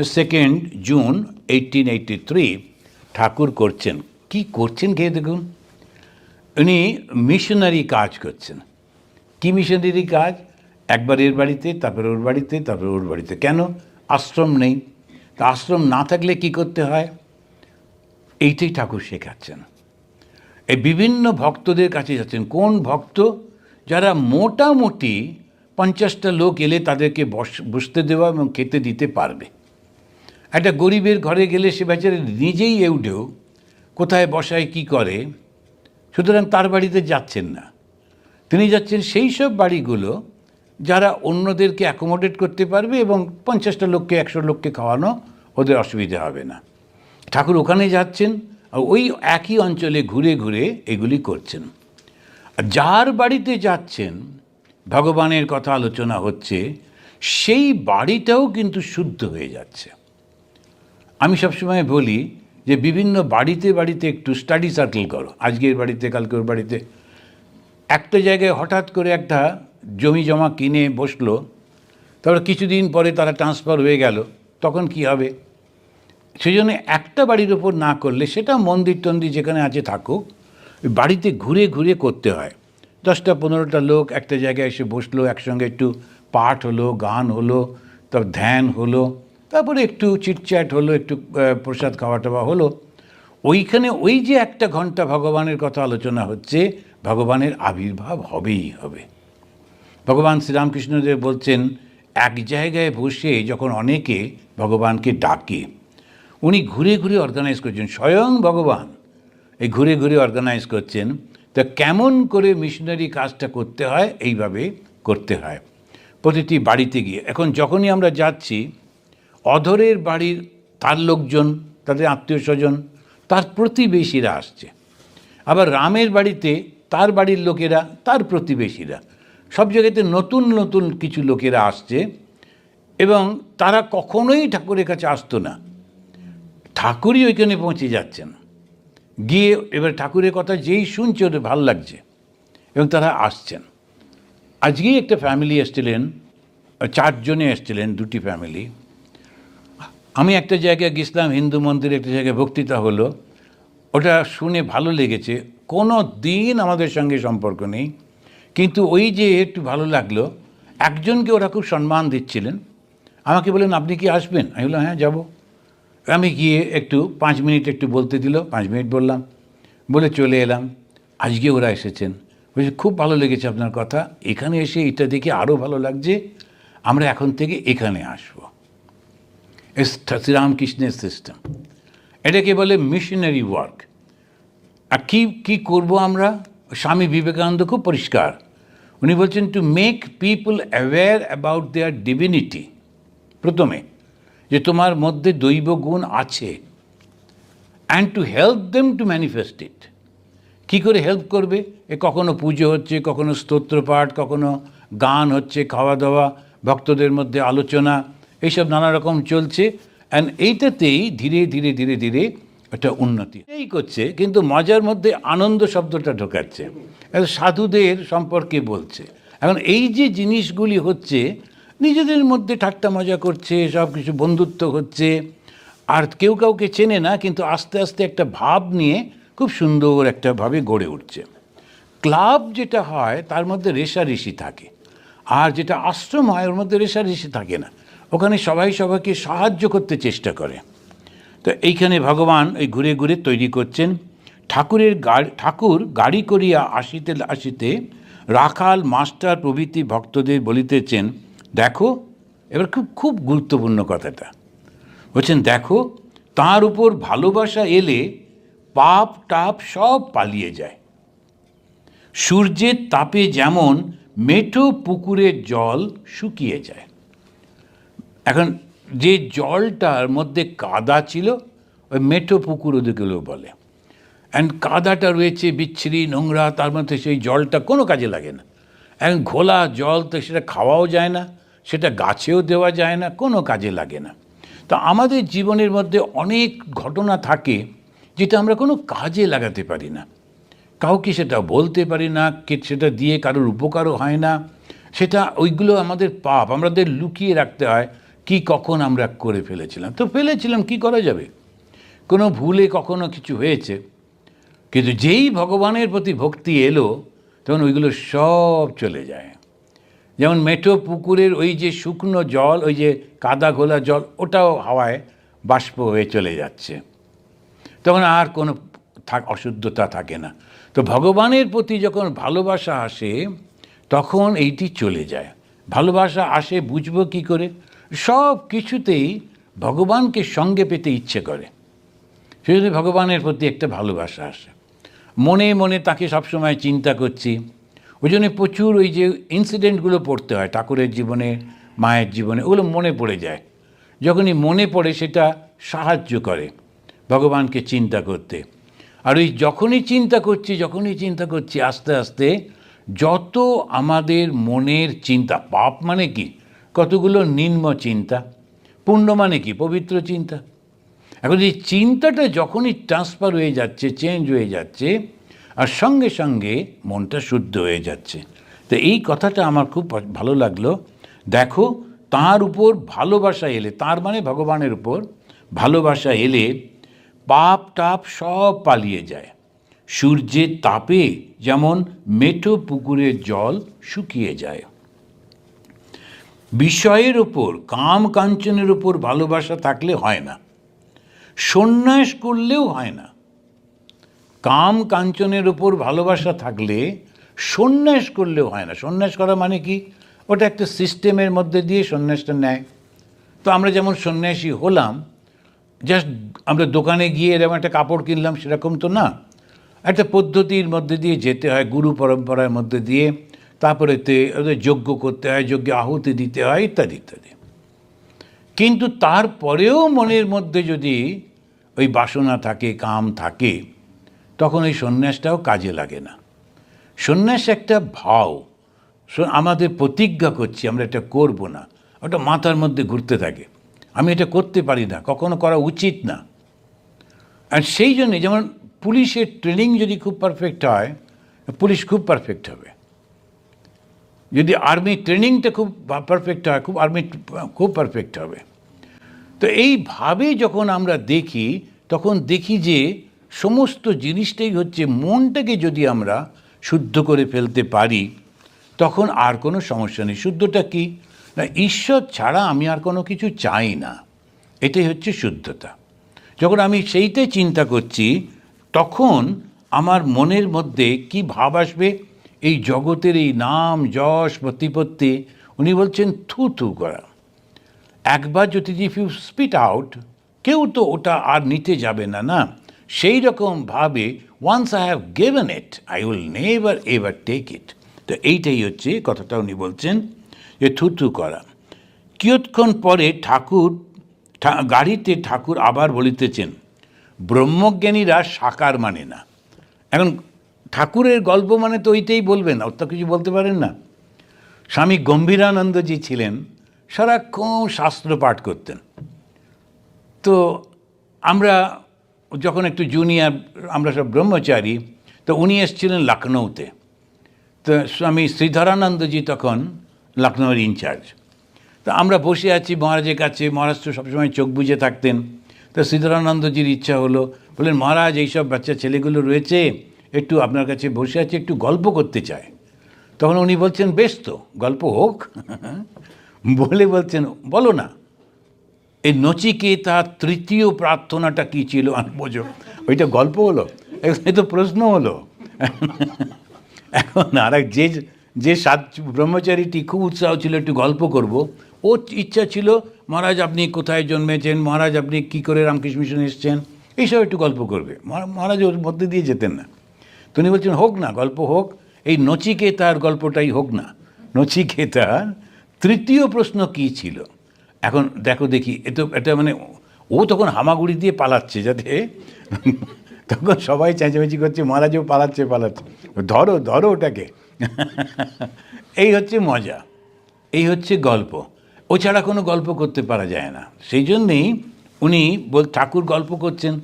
Second June eighteen eighty three ঠাকুর করছেন। কি করছেন কে দেখুন? উনি মিশনারি কাজ করছেন। কি মিশনারি কাজ? একবার এর বাড়িতে, তারপর ওর বাড়িতে, তারপর ওর বাড়িতে। কেন? আশ্রম নেই। তা আশ্রম না থাকলে কি করতে হয়? এইটাই ঠাকুর শেখাচ্ছেন। এই বিভিন্ন ভক্তদের কাছে যাচ্ছেন। কোন ভক্ত? যারা মোটামুটি পঞ্চাশটা লোক এলে তাদেরকে বস, বসতে দেওয়া এবং খেতে দিতে পারবে। একটা গরিবের ঘরে গেলে সে বেচারে নিজেই এউডেও কোথায় বসায়, কি করে? সুতরাং তার বাড়িতে যাচ্ছেন না। তিনি যাচ্ছেন সেই সব বাড়িগুলো যারা অন্যদেরকে অ্যাকোমোডেট করতে পারবে এবং পঞ্চাশটা লোককে, একশো লোককে খাওয়ানো ওদের অসুবিধা হবে না। ঠাকুর ওখানে যাচ্ছেন আর ওই একই অঞ্চলে ঘুরে ঘুরে এগুলি করছেন। যার বাড়িতে যাচ্ছেন, ভগবানের কথা আলোচনা হচ্ছে, সেই বাড়িটাও কিন্তু শুদ্ধ হয়ে যাচ্ছে। আমি সবসময় বলি যে বিভিন্ন বাড়িতে বাড়িতে একটু স্টাডি সার্কেল করো। আজকের বাড়িতে, কালকে ওর বাড়িতে। একটা জায়গায় হঠাৎ করে একটা জমি জমা কিনে বসল, তারপর কিছুদিন পরে তারা ট্রান্সফার হয়ে গেল, তখন কি হবে? সেই জন্য একটা বাড়ির ওপর না করলে সেটা মন্দির টন্দির যেখানে আছে থাকুক, বাড়িতে ঘুরে ঘুরে করতে হয়। দশটা পনেরোটা লোক একটা জায়গায় এসে বসল, একসঙ্গে একটু পাঠ হলো, গান হলো, তারপর ধ্যান হলো। তারপরে একটু চিটচ্যাট হলো, একটু প্রসাদ খাওয়া টাওয়া হলো। ওইখানে ওই যে একটা ঘণ্টা ভগবানের কথা আলোচনা হচ্ছে, ভগবানের আবির্ভাব হবেই হবে। ভগবান শ্রীরামকৃষ্ণদেব বলছেন, এক জায়গায় বসে যখন অনেকে ভগবানকে ডাকে, উনি ঘুরে ঘুরে অর্গানাইজ করছেন, স্বয়ং ভগবান। এই ঘুরে ঘুরে অর্গানাইজ করছেন, তা কেমন করে মিশনারি কাজটা করতে হয়, এইভাবে করতে হয়। প্রতিটি বাড়িতে গিয়ে, এখন যখনই আমরা যাচ্ছি অধরের বাড়ির তার লোকজন, তাদের আত্মীয় স্বজন, তার প্রতিবেশীরা আসছে। আবার রামের বাড়িতে তার বাড়ির লোকেরা, তার প্রতিবেশীরা। সব জায়গাতে নতুন নতুন কিছু লোকেরা আসছে এবং তারা কখনোই ঠাকুরের কাছে আসতো না। ঠাকুরই ওইখানে পৌঁছে যাচ্ছেন। গিয়ে এবার ঠাকুরের কথা যেই শুনছে, ওদের ভালো লাগছে এবং তারা আসছেন। আজকেই একটা ফ্যামিলি এসছিলেন, চারজনে এসছিলেন, দুটি ফ্যামিলি আমি একটা জায়গায় গেছিলাম, হিন্দু মন্দিরে একটা জায়গায় বক্তৃতা হলো। ওটা শুনে ভালো লেগেছে। কোনো দিন আমাদের সঙ্গে সম্পর্ক নেই। কিন্তু ওই যে একটু ভালো লাগল, একজনকে ওরা খুব সম্মান দিচ্ছিলেন। আমাকে বললেন, আপনি কি আসবেন? আমি বললাম হ্যাঁ যাব। আমি গিয়ে একটু পাঁচ মিনিট একটু বলতে দিল, পাঁচ মিনিট বললাম। বলে চলে এলাম। আজকে ওরা এসেছেন। বলছে, খুব ভালো লেগেছে আপনার কথা। এখানে এসে এটা দেখে আরও ভালো লাগছে। আমরা এখন থেকে এখানে আসব। শ্রীরামকৃষ্ণের সিস্টেম এটাকে বলে মিশনারি ওয়ার্ক আর কী কী করব আমরা? স্বামী বিবেকানন্দ খুব পরিষ্কার। উনি বলছেন to make people aware about their divinity প্রথমে, যে তোমার মধ্যে দৈব গুণ আছে। And to help them to manifest it কী করে হেল্প করবে? এ কখনো পুজো হচ্ছে, কখনো স্তোত্রপাঠ, কখনো গান হচ্ছে খাওয়া দাওয়া ভক্তদের মধ্যে আলোচনা। এইসব নানা রকম চলছে। অ্যান্ড এইটাতেই ধীরে ধীরে ধীরে ধীরে একটা উন্নতি। এই করছে, কিন্তু মজার মধ্যে আনন্দ শব্দটা ঢোকাচ্ছে। সাধুদের সম্পর্কে বলছে। এখন এই যে জিনিসগুলি হচ্ছে, নিজেদের মধ্যে ঠাট্টা মজা করছে, সব কিছু বন্ধুত্ব হচ্ছে, আর কেউ কাউকে চেনে না, কিন্তু আস্তে আস্তে একটা ভাব নিয়ে খুব সুন্দর একটা ভাবে গড়ে উঠছে। ক্লাব যেটা হয়, তার মধ্যে রেশারেশি থাকে। আর যেটা আশ্রম হয়, ওর মধ্যে রেশারেশি থাকে না। ওখানে সবাই সবাইকে সাহায্য করতে চেষ্টা করে। তো এইখানে ভগবান ওই ঘুরে ঘুরে তৈরি করছেন। ঠাকুরের গাড়ি, ঠাকুর গাড়ি করিয়া আসিতে আসিতে রাখাল মাস্টার প্রভৃতি ভক্তদের বলিতেছেন, দেখো, এবার খুব খুব গুরুত্বপূর্ণ কথাটা। বলছেন, দেখো, তার উপর ভালোবাসা এলে পাপ টাপ সব পালিয়ে যায়। সূর্যের তাপে যেমন মেঠো পুকুরের জল শুকিয়ে যায়। এখন যে জলটার মধ্যে কাদা ছিল, ওই মেঠো পুকুর ওদেরগুলো বলে। অ্যান্ড কাদাটা রয়েছে বিচ্ছিরি, নোংরা, তার মধ্যে সেই জলটা কোনো কাজে লাগে না। এখন ঘোলা জল তো সেটা খাওয়াও যায় না, সেটা গাছেও দেওয়া যায় না, কোনো কাজে লাগে না। তো আমাদের জীবনের মধ্যে অনেক ঘটনা থাকে যেটা আমরা কোনো কাজে লাগাতে পারি না। কাউকে সেটা বলতে পারি না সেটা দিয়ে কারোর উপকারও হয় না। সেটা ওইগুলো আমাদের পাপ, আমাদের লুকিয়ে রাখতে হয়। কি কখন আমরা করে ফেলেছিলাম? তো ফেলেছিলাম, কি করা যাবে? কোনো ভুলে কখনো কিছু হয়েছে? কিন্তু যেই ভগবানের প্রতি ভক্তি এলো, তখন ওইগুলো সব চলে যায়। যেমন মেঠো পুকুরের ওই যে শুকনো জল, ওই যে কাদা ঘোলা জল, ওটাও হাওয়ায় বাষ্প হয়ে চলে যাচ্ছে। তখন আর কোনো থাক অশুদ্ধতা থাকে না। তো ভগবানের প্রতি যখন ভালোবাসা আসে, তখন এইটি চলে যায়। ভালোবাসা আসে বুঝব কি করে? সব কিছুতেই ভগবানকে সঙ্গে পেতে ইচ্ছে করে। সেজন্য ভগবানের প্রতি একটা ভালোবাসা আসে। মনে মনে তাকে সবসময় চিন্তা করছি। ওই জন্য প্রচুর ওই যে ইনসিডেন্টগুলো পড়তে হয়, ঠাকুরের জীবনে, মায়ের জীবনে, ওগুলো মনে পড়ে যায়। যখনই মনে পড়ে সেটা সাহায্য করে ভগবানকে চিন্তা করতে। আর ওই যখনই চিন্তা করছি, যখনই চিন্তা করছি, আস্তে আস্তে যত আমাদের মনের চিন্তা, পাপ মানে কি? কতগুলো নিম্ন চিন্তা? পুণ্য মানে কি? পবিত্র চিন্তা। এখন এই চিন্তাটা যখনই ট্রান্সফার হয়ে যাচ্ছে চেঞ্জ হয়ে যাচ্ছে, আর সঙ্গে সঙ্গে মনটা শুদ্ধ হয়ে যাচ্ছে। তো এই কথাটা আমার খুব ভালো লাগল। দেখো, তার উপর ভালোবাসা এলে, তার মানে ভগবানের উপর ভালোবাসা এলে পাপ টাপ সব পালিয়ে যায়। সূর্যের তাপে যেমন মেঠো পুকুরের জল শুকিয়ে যায়। বিষয়ের ওপর কাম কাঞ্চনের উপর ভালোবাসা থাকলে হয় না। সন্ন্যাস করলেও হয় না। কাম কাঞ্চনের উপর ভালোবাসা থাকলে সন্ন্যাস করলেও হয় না। সন্ন্যাস করা মানে কি? ওটা একটা সিস্টেমের মধ্যে দিয়ে সন্ন্যাসটা নেয়। তো আমরা যেমন সন্ন্যাসী হলাম, জাস্ট আমরা দোকানে গিয়ে এরকম একটা কাপড় কিনলাম, সেরকম তো না। একটা পদ্ধতির মধ্যে দিয়ে যেতে হয়, গুরু পরম্পরার মধ্যে দিয়ে। তারপরে তে, ওদের যজ্ঞ করতে হয়, যজ্ঞে আহুতি দিতে হয়, ইত্যাদি ইত্যাদি। কিন্তু তারপরেও মনের মধ্যে যদি ওই বাসনা থাকে, কাম থাকে, তখন ওই সন্ন্যাসটাও কাজে লাগে না। সন্ন্যাস একটা ভাও। আমাদের প্রতিজ্ঞা করছি, আমরা এটা করব না। ওটা মাথার মধ্যে ঘুরতে থাকে। আমি এটা করতে পারি না, কখনো করা উচিত না। আর সেই জন্যে, যেমন পুলিশের ট্রেনিং যদি খুব পারফেক্ট হয়, পুলিশ খুব পারফেক্ট হবে। যদি আর্মি ট্রেনিংটা খুব পারফেক্ট হয়, খুব আর্মি খুব পারফেক্ট হবে। তো এইভাবে যখন আমরা দেখি, তখন দেখি যে সমস্ত জিনিসটাই হচ্ছে মনটাকে যদি আমরা শুদ্ধ করে ফেলতে পারি, তখন আর কোনো সমস্যা নেই। শুদ্ধটা কি? না, ঈশ্বর ছাড়া আমি আর কোনো কিছু চাই না। এটাই হচ্ছে শুদ্ধতা। যখন আমি সেইটাই চিন্তা করছি, তখন আমার মনের মধ্যে কি ভাব আসবে? এই জগতের এই নাম, যশ, প্রতিপত্তি, উনি বলছেন, থু থু করা। একবার যদি ইফ ইউ স্পিট আউট কেউ তো ওটা আর নিতে যাবে না না? সেই রকমভাবে once I have given it I will never ever take it তো এইটাই হচ্ছে কথাটা উনি বলছেন যে থুতু করা। কিয়ৎক্ষণ পরে ঠাকুর গাড়িতে ঠাকুর আবার বলিতেছেন, ব্রহ্মজ্ঞানীরা সাকার মানে না। এখন ঠাকুরের গল্প মানে তো ওইটাই বলবেন অত কিছু বলতে পারেন না। স্বামী গম্ভীরানন্দজি ছিলেন, সারাক্ষণ শাস্ত্র পাঠ করতেন। তো আমরা যখন একটু জুনিয়র, আমরা সব ব্রহ্মচারী, তো উনি এসেছিলেন লখনৌতে। তো স্বামী শ্রীধরানন্দজি তখন লখনৌয়ের ইনচার্জ। তো আমরা বসে আছি মহারাজের কাছে, মহারাজ তো সবসময় চোখ বুজে থাকতেন। তো শ্রীধরানন্দজির ইচ্ছা হলো, বললেন মহারাজ, এইসব বাচ্চা ছেলেগুলো রয়েছে একটু আপনার কাছে বসে আছে, একটু গল্প করতে চায়। তখন উনি বলছেন, বেশ তো, গল্প হোক। বলে বলছেন, বলো না, এই নচিকেতা তৃতীয় প্রার্থনাটা কি ছিল? আমি বোঝো ওইটা গল্প হলো এ তো প্রশ্ন হলো। এখন আর এক যে যে সাত ব্রহ্মচারীটি খুব উৎসাহ ছিল, একটু গল্প করব। ও ইচ্ছা ছিল, মহারাজ, আপনি কোথায় জন্মেছেন? মহারাজ, আপনি কী করে রামকৃষ্ণ মিশন এসছেন? এইসব একটু গল্প করবে। মহারাজ ওর মধ্যে দিয়ে যেতেন না। তো উনি বলছেন হোক না, গল্প হোক। এই নচিকেতার গল্পটাই হোক না। নচিকেতার তৃতীয় প্রশ্ন কী ছিল? এখন দেখো দেখি, এ তো এটা মানে ও তখন হামাগুড়ি দিয়ে পালাচ্ছে যাতে তখন সবাই চেঁচামেচি করছে, মহারাজও পালাচ্ছে পালাচ্ছে। ধরো ধরো ওটাকে। এই হচ্ছে মজা, এই হচ্ছে গল্প। ও ছাড়া কোনো গল্প করতে পারা যায় না। সেই জন্যেই উনি ঠাকুর গল্প করছেন।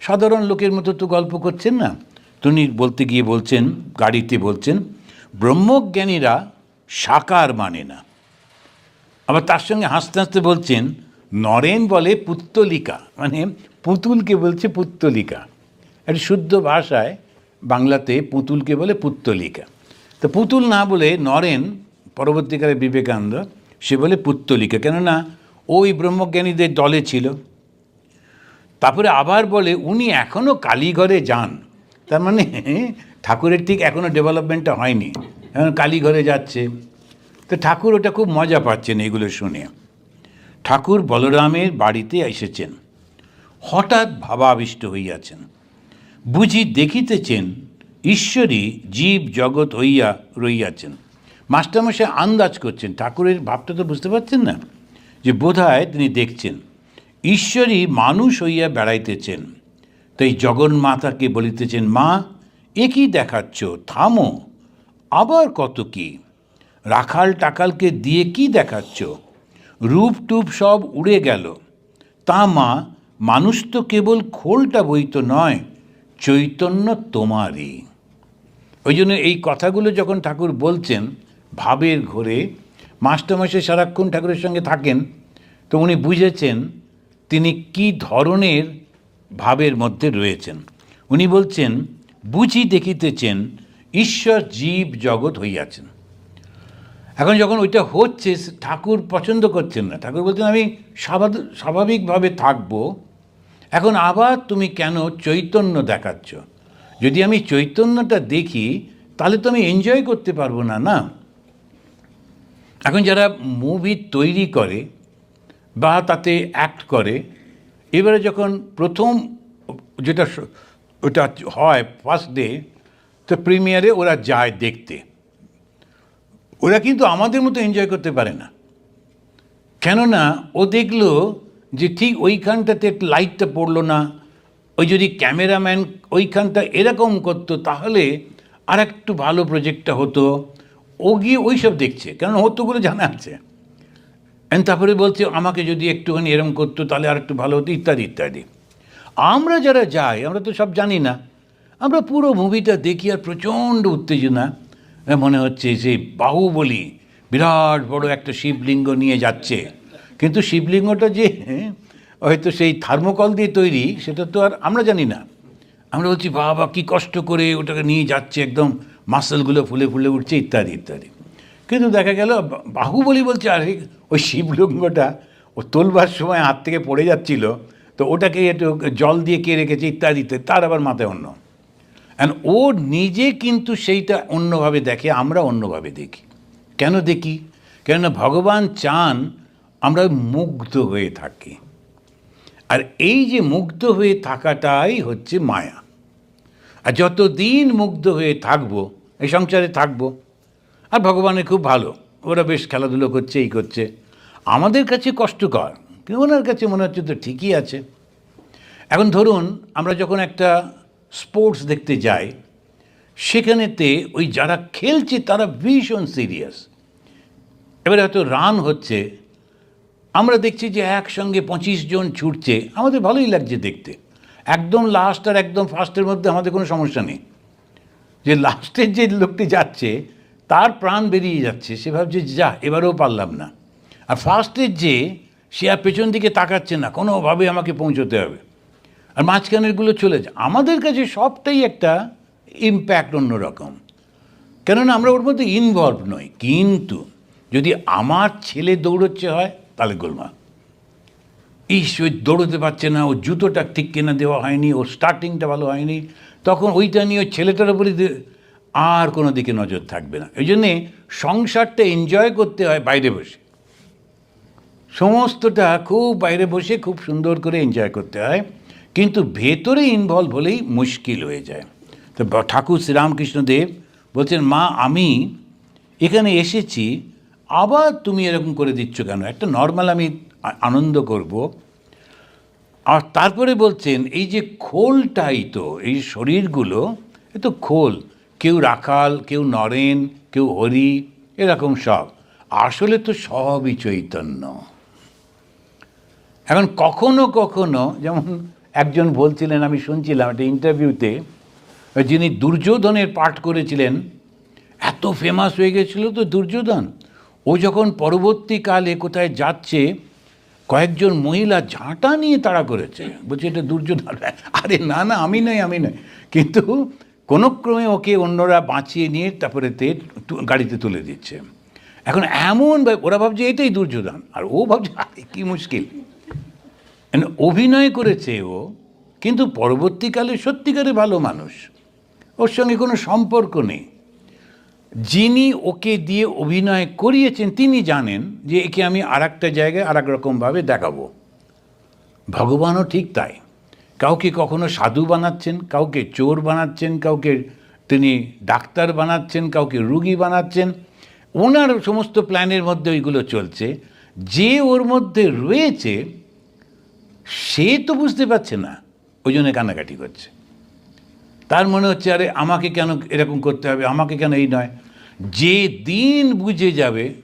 সাধারণ লোকের মতো তো গল্প করছেন না। তিনি বলতে গিয়ে বলছেন, গাড়িতে বলছেন, ব্রহ্মজ্ঞানীরা সাকার মানে না। আবার তার সঙ্গে হাসতে হাসতে বলছেন, নরেন বলে পুত্তলিকা মানে পুতুলকে বলছে পুত্তলিকা। একটা শুদ্ধ ভাষায় বাংলাতে পুতুলকে বলে পুত্তলিকা। তো পুতুল না বলে নরেন, পরবর্তীকালে বিবেকানন্দ, সে বলে পুত্তলিকা। কেননা, ওই ব্রহ্মজ্ঞানীদের দলে ছিল। তারপরে আবার বলে, উনি এখনও কালীঘরে যান। তার মানে ঠাকুরের ঠিক এখনও ডেভেলপমেন্টটা হয়নি। এখন কালীঘরে যাচ্ছে। তো ঠাকুর ওটা খুব মজা পাচ্ছেন এগুলো শুনে। ঠাকুর বলরামের বাড়িতে এসেছেন। হঠাৎ ভাবাবিষ্ট হইয়াছেন। বুঝি দেখিতেছেন ঈশ্বরী জীব জগৎ হইয়া রইয়াছেন। মাস্টারমশাই আন্দাজ করছেন, ঠাকুরের ভাবটা তো বুঝতে পারছেন না? যে বোধহয় তিনি দেখছেন, ঈশ্বরই মানুষ হইয়া বেড়াইতেছেন। তাই জগন্মাতাকে বলিতেছেন, মা, এ কি দেখাচ্ছ? থামো। আবার কত কি? রাখাল টাকালকে দিয়ে কি দেখাচ্ছ? রূপ টুপ সব উড়ে গেল। তা মা, মানুষ তো কেবল খোলটা বই তো নয়, চৈতন্য তোমারই। ওই জন্য এই কথাগুলো যখন ঠাকুর বলছেন ভাবের ঘোরে, মাস্টারমশাই সারাক্ষণ ঠাকুরের সঙ্গে থাকেন, তো উনি বুঝেছেন তিনি কি ধরনের ভাবের মধ্যে রয়েছেন। উনি বলছেন, বুঝি দেখিতেছেন, ঈশ্বর জীব জগৎ হইয়াছেন। এখন যখন ওইটা হচ্ছে ঠাকুর পছন্দ করছেন না। ঠাকুর বলছেন, আমি স্বাভাবিক স্বাভাবিকভাবে থাকব। এখন আবার তুমি কেন চৈতন্য দেখাচ্ছ? যদি আমি চৈতন্যটা দেখি, তাহলে তো আমি এনজয় করতে পারব না না? এখন যারা মুভি তৈরি করে বা তাতে অ্যাক্ট করে এবারে যখন প্রথম যেটা ওটা হয় ফার্স্ট ডে তো প্রিমিয়ারে ওরা যায় দেখতে। ওরা কিন্তু আমাদের মতো এনজয় করতে পারে না। কেননা ও দেখল যে ঠিক ওইখানটাতে লাইটটা পড়ল না, ওই যদি ক্যামেরাম্যান ওইখানটা এরকম করতো, তাহলে আর একটু ভালো প্রজেক্টটা হতো। ও গিয়ে ওই সব দেখছে কারণ ওগুলো জানা আছে। তারপরে বলছে, আমাকে যদি একটুখানি এরম করতো, তাহলে আর একটু ভালো হতো, ইত্যাদি ইত্যাদি। আমরা যারা যাই, আমরা তো সব জানি না। আমরা পুরো মুভিটা দেখি আর প্রচণ্ড উত্তেজনা। মনে হচ্ছে যে বাহুবলী, বিরাট বড় একটা শিবলিঙ্গ নিয়ে যাচ্ছে। কিন্তু শিবলিঙ্গটা যে হয়তো সেই থার্মোকল দিয়ে তৈরি, সেটা তো আর আমরা জানি না। আমরা বলছি, বাবা, কি কষ্ট করে ওটাকে নিয়ে যাচ্ছে, একদম মাসেলগুলো ফুলে ফুলে উঠছে, ইত্যাদি ইত্যাদি। কিন্তু দেখা গেল, বাহুবলী বলছে, আরে, ওই শিবলিঙ্গটা ও তোলবার সময় হাত থেকে পড়ে যাচ্ছিল, তো ওটাকে একটু জল দিয়ে কে রেখেছে? ইত্যাদি ইত্যাদি তার আবার মাথায় অন্য। অ্যান্ড ও নিজে কিন্তু সেইটা অন্যভাবে দেখে, আমরা অন্যভাবে দেখি। কেন দেখি? কেননা ভগবান চান আমরা মুগ্ধ হয়ে থাকি। আর এই যে মুগ্ধ হয়ে থাকাটাই হচ্ছে মায়া। আর যতদিন মুগ্ধ হয়ে থাকব, এই সংসারে থাকব আর ভগবানের খুব ভালো। ওরা বেশ খেলাধুলো করছে, এই করছে। আমাদের কাছে কষ্টকর। কিন্তু ওনার কাছে মনে হচ্ছে তো ঠিকই আছে। এখন ধরুন, আমরা যখন একটা স্পোর্টস দেখতে যাই, সেখানেতে ওই যারা খেলছে তারা ভীষণ সিরিয়াস। এবারে হয়তো রান হচ্ছে। আমরা দেখছি যে একসঙ্গে পঁচিশ জন ছুটছে। আমাদের ভালোই লাগছে দেখতে। একদম লাস্ট আর একদম ফার্স্টের মধ্যে আমাদের কোনো সমস্যা নেই। যে লাস্টের যে লোকটি যাচ্ছে তার প্রাণ বেরিয়ে যাচ্ছে সে ভাবছে যা এবারেও পারলাম না। আর ফার্স্টের যে সে আর পেছন দিকে তাকাচ্ছে না কোনোভাবে আমাকে পৌঁছতে হবে। আর মাঝখানেরগুলো চলে যায়। আমাদের কাছে সবটাই একটা ইম্প্যাক্ট অন্যরকম। কেননা আমরা ওর মধ্যে ইনভলভ নই। কিন্তু যদি আমার ছেলে দৌড়চ্ছে হয় তাহলে গোলমাল। ইস ওই দৌড়তে পারছে না ও জুতোটা ঠিক কেনা দেওয়া হয়নি ওর স্টার্টিংটা ভালো হয়নি। তখন ওইটা নিয়ে ওই ছেলেটার উপরে আর কোনো দিকে নজর থাকবে না। এই জন্যে সংসারটা এনজয় করতে হয় বাইরে বসে। সমস্তটা খুব বাইরে বসে খুব সুন্দর করে এনজয় করতে হয়, কিন্তু ভেতরে ইনভলভ হলেই মুশকিল হয়ে যায়। তো ঠাকুর শ্রীরামকৃষ্ণদেব বলছেন, মা, আমি এখানে এসেছি, আবার তুমি এরকম করে দিচ্ছ কেন? একটা নর্মাল আমি আনন্দ করব। আর তারপরে বলছেন, এই যে খোলটাই তো, এই শরীরগুলো, এ তো খোল কেউ রাখাল, কেউ নরেন, কেউ হরি, এরকম সব। আসলে তো সবই চৈতন্য। এখন কখনো কখনো যেমন একজন বলছিলেন, আমি শুনছিলাম একটা ইন্টারভিউতে, যিনি দুর্যোধনের পাঠ করেছিলেন, এত ফেমাস হয়ে গেছিল তো দুর্যোধন। ও যখন পরবর্তীকালে কোথায় যাচ্ছে, কয়েকজন মহিলা ঝাঁটা নিয়ে তাড়া করেছে। বলছে, এটা দুর্যোধন। আরে না না, আমি নই আমি নই। কিন্তু কোনো ক্রমে ওকে অন্যরা বাঁচিয়ে নিয়ে তারপরে তে গাড়িতে তুলে দিচ্ছে। এখন এমন ওরা ভাবছে এটাই দুর্যোধন। আর ও ভাবছে, আরে কী মুশকিল। অভিনয় করেছে ও, কিন্তু পরবর্তীকালে সত্যিকারে ভালো মানুষ। ওর সঙ্গে কোনো সম্পর্ক নেই। যিনি ওকে দিয়ে অভিনয় করিয়েছেন, তিনি জানেন যে একে আমি আর একটা জায়গায় আর এক রকমভাবে দেখাবো। ভগবানও ঠিক তাই। কাউকে কখনো সাধু বানাচ্ছেন, কাউকে চোর বানাচ্ছেন, কাউকে তিনি ডাক্তার বানাচ্ছেন, কাউকে রুগী বানাচ্ছেন। ওনার সমস্ত প্ল্যানের মধ্যে ওইগুলো চলছে। যে ওর মধ্যে রয়েছে, সে তো বুঝতে পারছে না, ওই জন্য কান্নাকাটি করছে। তার মনে হচ্ছে, আরে আমাকে কেন এরকম করতে হবে, আমাকে কেন এই নয়? যে দিন বুঝে যাবে,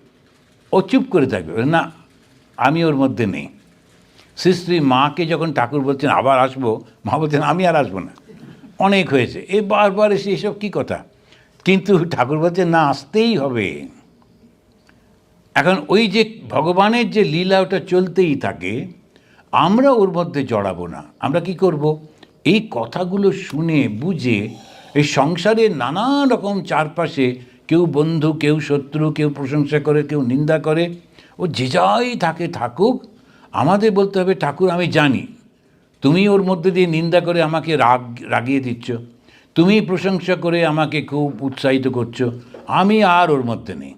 ও চুপ করে থাকবে। না, আমি ওর মধ্যে নেই। শ্রী মাকে যখন ঠাকুর বলছেন, আবার আসব? মা বলছেন, আমি আর আসব না। অনেক হয়েছে। এ বারবার এসে এসব কী কথা? কিন্তু ঠাকুর বলছেন, না, আসতেই হবে। এখন ওই যে ভগবানের যে লীলা, ওটা চলতেই থাকে। আমরা ওর মধ্যে জড়াবো না। আমরা কি করব? এই কথাগুলো শুনে, বুঝে, এই সংসারের নানা রকম চারপাশে কেউ বন্ধু, কেউ শত্রু, কেউ প্রশংসা করে, কেউ নিন্দা করে, ও যে যাই থাকে থাকুক আমাদের বলতে হবে, ঠাকুর, আমি জানি। তুমি ওর মধ্যে দিয়ে নিন্দা করে আমাকে রাগ, রাগিয়ে দিচ্ছ। তুমি প্রশংসা করে আমাকে খুব উৎসাহিত করছ। আমি আর ওর মধ্যে নেই।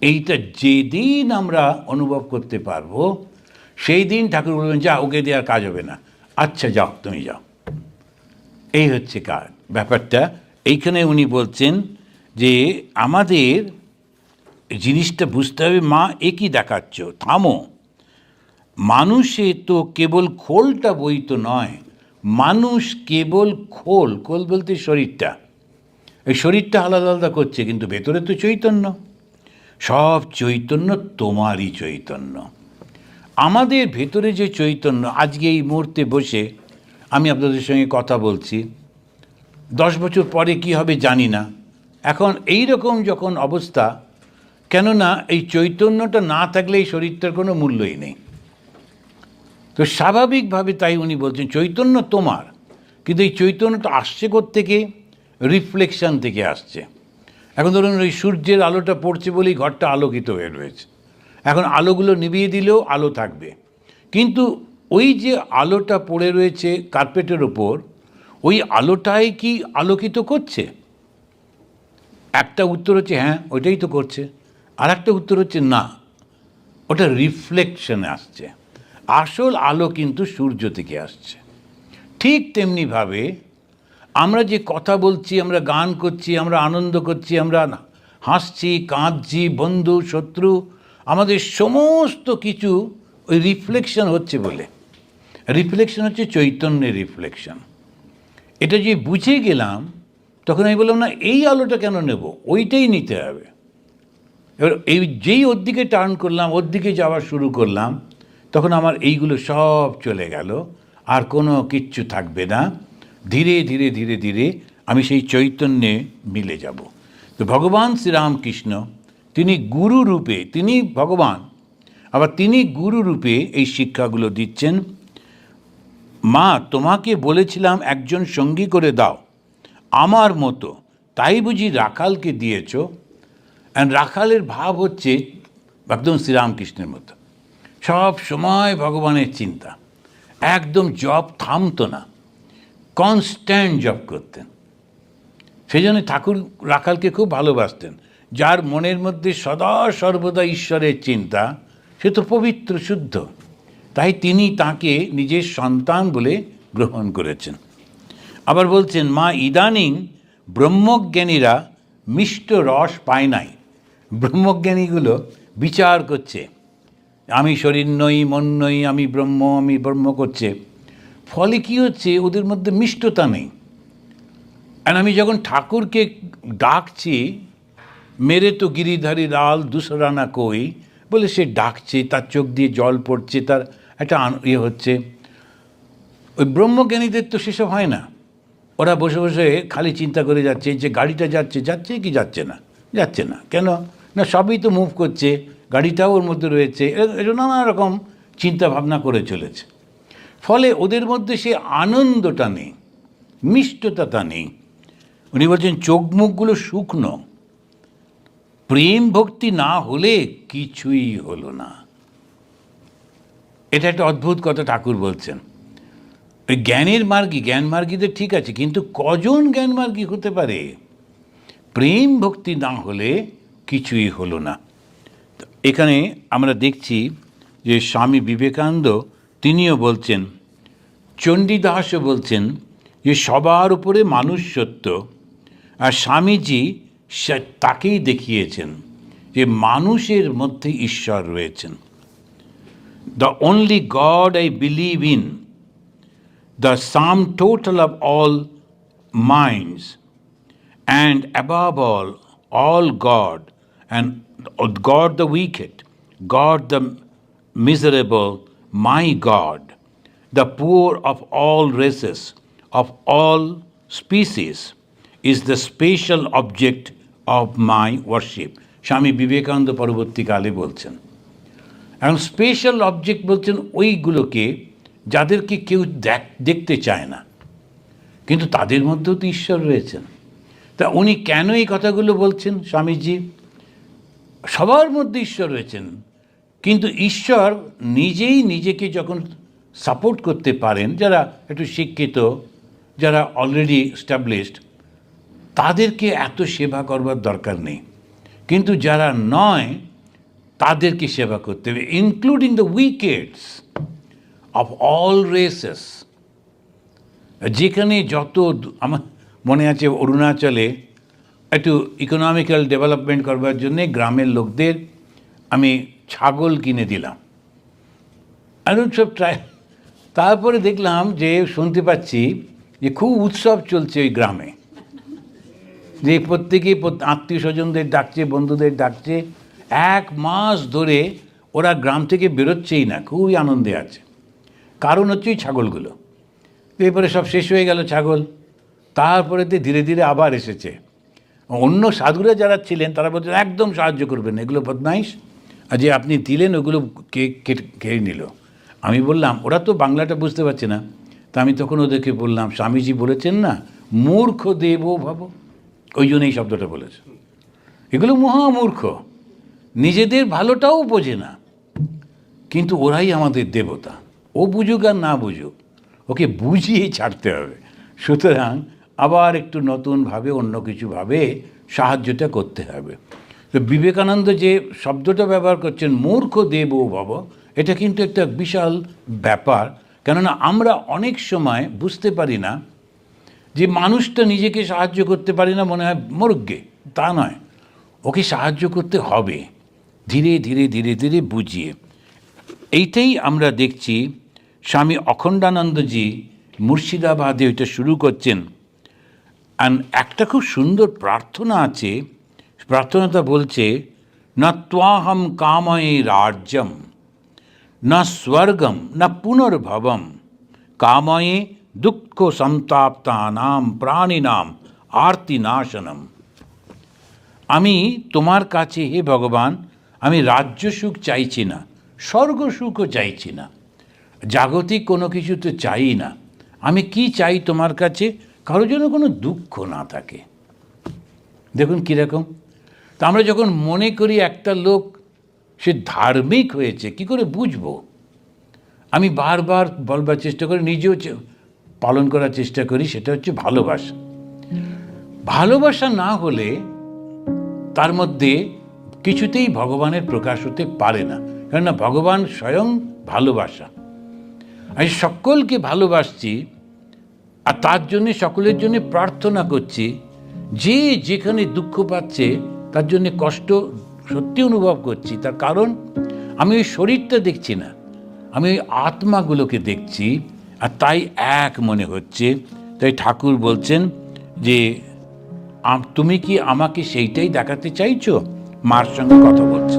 এইটা যেদিন আমরা অনুভব করতে পারব সেই দিন ঠাকুর বলবেন, যা, ওকে দিয়ে আর কাজ হবে না। আচ্ছা যাও, তুমি যাও। এই হচ্ছে কাজ। ব্যাপারটা, এইখানে উনি বলছেন যে, আমাদের জিনিসটা বুঝতে হবে, মা একই দেখাচ্ছ? থামো। মানুষে তো কেবল খোলটা বই তো নয়, মানুষ কেবল খোল খোল বলতে শরীরটা। এই শরীরটা আলাদা আলাদা করছে, কিন্তু ভেতরে তো চৈতন্য। সব চৈতন্য তোমারই চৈতন্য। আমাদের ভেতরে যে চৈতন্য, আজকে এই মুহূর্তে বসে আমি আপনাদের সঙ্গে কথা বলছি। দশ বছর পরে কি হবে জানি না। এখন এই রকম যখন অবস্থা, কেননা এই চৈতন্যটা না থাকলে এই শরীরটার কোনো মূল্যই নেই। তো স্বাভাবিকভাবে তাই উনি বলছেন, চৈতন্য তোমার। কিন্তু এই চৈতন্যটা আসছে থেকে রিফ্লেকশান থেকে আসছে। এখন ধরুন ওই সূর্যের আলোটা পড়ছে বলেই ঘরটা আলোকিত হয়ে রয়েছে। এখন আলোগুলো নিভিয়ে দিলেও আলো থাকবে। কিন্তু ওই যে আলোটা পড়ে রয়েছে কার্পেটের ওপর, ওই আলোটাই কি আলোকিত করছে? একটা উত্তর হচ্ছে হ্যাঁ ওইটাই তো করছে। আর একটা উত্তর হচ্ছে, না, ওটা রিফ্লেকশনে আসছে। আসল আলো কিন্তু সূর্য থেকে আসছে। ঠিক তেমনিভাবে আমরা যে কথা বলছি, আমরা গান করছি, আমরা আনন্দ করছি, আমরা হাসছি, কাঁদছি, বন্ধু, শত্রু, আমাদের সমস্ত কিছু ওই রিফ্লেকশন হচ্ছে বলে। রিফ্লেকশন হচ্ছে চৈতন্যের রিফ্লেকশন। এটা যে বুঝে গেলাম, তখন আমি বললাম, না, এই আলোটা কেন নেব? ওইটাই নিতে হবে। এবার এই যেই ওর দিকে টার্ন করলাম, ওর দিকে যাওয়া শুরু করলাম তখন আমার এইগুলো সব চলে গেল, আর কোনো কিচ্ছু থাকবে না। ধীরে ধীরে ধীরে ধীরে আমি সেই চৈতন্যে মিলে যাব। তো ভগবান শ্রীরামকৃষ্ণ, তিনি গুরু রূপে, তিনি ভগবান, আবার তিনি গুরু রূপে এই শিক্ষাগুলো দিচ্ছেন। মা, তোমাকে বলেছিলাম একজন সঙ্গী করে দাও। আমার মতো, তাই বুঝি রাখালকে দিয়েছ? অ্যান্ড রাখালের ভাব হচ্ছে একদম শ্রীরামকৃষ্ণের মতো। সব সময় ভগবানের চিন্তা। একদম জব থামতো না। কনস্ট্যান্ট জব করতেন। সেই জন্য ঠাকুর রাখালকে খুব ভালোবাসতেন। যার মনের মধ্যে সদা সর্বদা ঈশ্বরের চিন্তা, সে তো পবিত্র, শুদ্ধ। তাই তিনি তাকে নিজের সন্তান বলে গ্রহণ করেছেন। আবার বলছেন, মা, ইদানিং ব্রহ্মজ্ঞানীরা মিষ্ট রস পায় নাই। ব্রহ্মজ্ঞানীগুলো বিচার করছে। আমি শরীর নই, মন নই, আমি ব্রহ্ম আমি ব্রহ্ম করছে। ফলে কী হচ্ছে? ওদের মধ্যে মিষ্টতা নেই। আর আমি যখন ঠাকুরকে ডাকছি, মেরে তো গিরিধারী লাল, দুসরানা কই? বলে সে ডাকছে, তার চোখ দিয়ে জল পড়ছে, তার একটা ইয়ে হচ্ছে। ওই ব্রহ্মজ্ঞানীদের তো সেসব হয় না। ওরা বসে বসে খালি চিন্তা করে যাচ্ছে যে গাড়িটা যাচ্ছে যাচ্ছে কি যাচ্ছে না? যাচ্ছে না। কেন? না, সবই তো মুভ করছে। গাড়িটাও ওর মধ্যে রয়েছে। নানা রকম চিন্তা ভাবনা করে চলেছে। ফলে ওদের মধ্যে সে আনন্দটা নেই, মিষ্টতাটা নেই। উনি বলছেন চোখ মুখগুলো শুকনো। প্রেম ভক্তি না হলে কিছুই হলো না। এটা একটা অদ্ভুত কথা ঠাকুর বলছেন। ওই জ্ঞানের মার্গী, জ্ঞান মার্গীদের ঠিক আছে, কিন্তু কজন জ্ঞান মার্গী হতে পারে? প্রেম ভক্তি না হলে কিছুই হলো না। এখানে আমরা দেখছি যে স্বামী বিবেকানন্দ তিনিও বলছেন চণ্ডীদাসও বলছেন যে সবার উপরে মানুষ সত্য আর স্বামীজি তাকেই দেখিয়েছেন যে মানুষের মধ্যে ঈশ্বর রয়েছেন। The only God I believe in the sum total of all minds, and above all, all God, and God the wicked, God the miserable, my God, the poor of all races, of all species, is the special object of my worship. Swami Vivekananda পরবর্তীকালে বলছেন এখন special object বলছেন ওইগুলোকে যাদেরকে কেউ দেখ- দেখতে চায় না। কিন্তু তাদের মধ্যেও তো ঈশ্বর রয়েছেন। তা উনি কেন এই কথাগুলো বলছেন স্বামীজি? সবার মধ্যে ঈশ্বর রয়েছেন। কিন্তু ঈশ্বর নিজেই নিজেকে যখন সাপোর্ট করতে পারেন, যারা একটু শিক্ষিত, যারা অলরেডি স্টাবলিশড তাদেরকে এত সেবা করবার দরকার নেই। কিন্তু যারা নয়, তাদেরকে সেবা করতে হবে including the wickets of all races যেখানে যত আমার মনে আছে অরুণাচলে একটু ইকোনমিক্যাল ডেভেলপমেন্ট করবার জন্যে গ্রামের লোকদের আমি ছাগল কিনে দিলাম। আর সব ট্রাই তারপরে দেখলাম যে শুনতে পাচ্ছি যে খুব উৎসব চলছে ওই গ্রামে। যে প্রত্যেকেই আত্মীয় স্বজনদের ডাকছে, বন্ধুদের ডাকছে। এক মাস ধরে ওরা গ্রাম থেকে বেরোচ্ছেই না, খুবই আনন্দে আছে। কারণ হচ্ছে ওই ছাগলগুলো। এরপরে সব শেষ হয়ে গেল ছাগল। তারপরে তো ধীরে ধীরে আবার এসেছে। অন্য সাধুরা যারা ছিলেন, তারা বলছেন একদম সাহায্য করবেন এগুলো বদমাইশ। আর যে আপনি দিলেন, ওগুলো কে খেয়ে নিল। আমি বললাম, ওরা তো বাংলাটা বুঝতে পারছে না। তা আমি তখন ওদেরকে বললাম, স্বামীজি বলেছেন না, মূর্খ দেব ভাব। ওই জন্য এই শব্দটা বলেছে। এগুলো মহামূর্খ। নিজেদের ভালোটাও বোঝে না, কিন্তু ওরাই আমাদের দেবতা। ও বুঝুক আর না বুঝুক, ওকে বুঝিয়ে ছাড়তে হবে। সুতরাং আবার একটু নতুনভাবে অন্য কিছুভাবে সাহায্যটা করতে হবে। তো বিবেকানন্দ যে শব্দটা ব্যবহার করছেন, মূর্খ দেব ভব, এটা কিন্তু একটা বিশাল ব্যাপার। কেননা আমরা অনেক সময় বুঝতে পারি না যে মানুষটা নিজেকে সাহায্য করতে পারি না, মনে হয় মরগ্গে তা নয়। ওকে সাহায্য করতে হবে। ধীরে ধীরে ধীরে ধীরে বুঝিয়ে। এইটাই আমরা দেখছি স্বামী অখণ্ডানন্দজি মুর্শিদাবাদে ওইটা শুরু করছেন। একটা খুব সুন্দর প্রার্থনা আছে। প্রার্থনাটা বলছে, না ত্বাহম কাময়ে রাজ্যম, না স্বর্গম, না পুনর্ভবম, কাময়ে দুঃখ সন্তাপ্তানাম, প্রাণিনাম আর্তিনাশনম আমি তোমার কাছে হে ভগবান, আমি রাজ্য সুখ চাইছি না, স্বর্গ সুখও চাইছি না। জাগতিক কোনো কিছু তো চাই না। আমি কি চাই তোমার কাছে? কারোর জন্য কোনো দুঃখ না থাকে। দেখুন কীরকম। তা আমরা যখন মনে করি একটা লোক সে ধার্মিক হয়েছে, কি করে বুঝব? আমি বারবার বলবার চেষ্টা করি, নিজেও পালন করার চেষ্টা করি, সেটা হচ্ছে ভালোবাসা। ভালোবাসা না হলে তার মধ্যে কিছুতেই ভগবানের প্রকাশ হতে পারে না। কেননা ভগবান স্বয়ং ভালোবাসা। আমি সকলকে ভালোবাসছি আর তার জন্য সকলের জন্য প্রার্থনা করছি, যে যেখানে দুঃখ পাচ্ছে, তার জন্য কষ্ট সত্যি অনুভব করছি। তার কারণ, আমি ওই শরীরটা দেখছি না, আমি ওই আত্মাগুলোকে দেখছি, আর তাই এক মনে হচ্ছে। তাই ঠাকুর বলছেন যে তুমি কি আমাকে সেইটাই দেখাতে চাইছো? মার সঙ্গে কথা বলছে।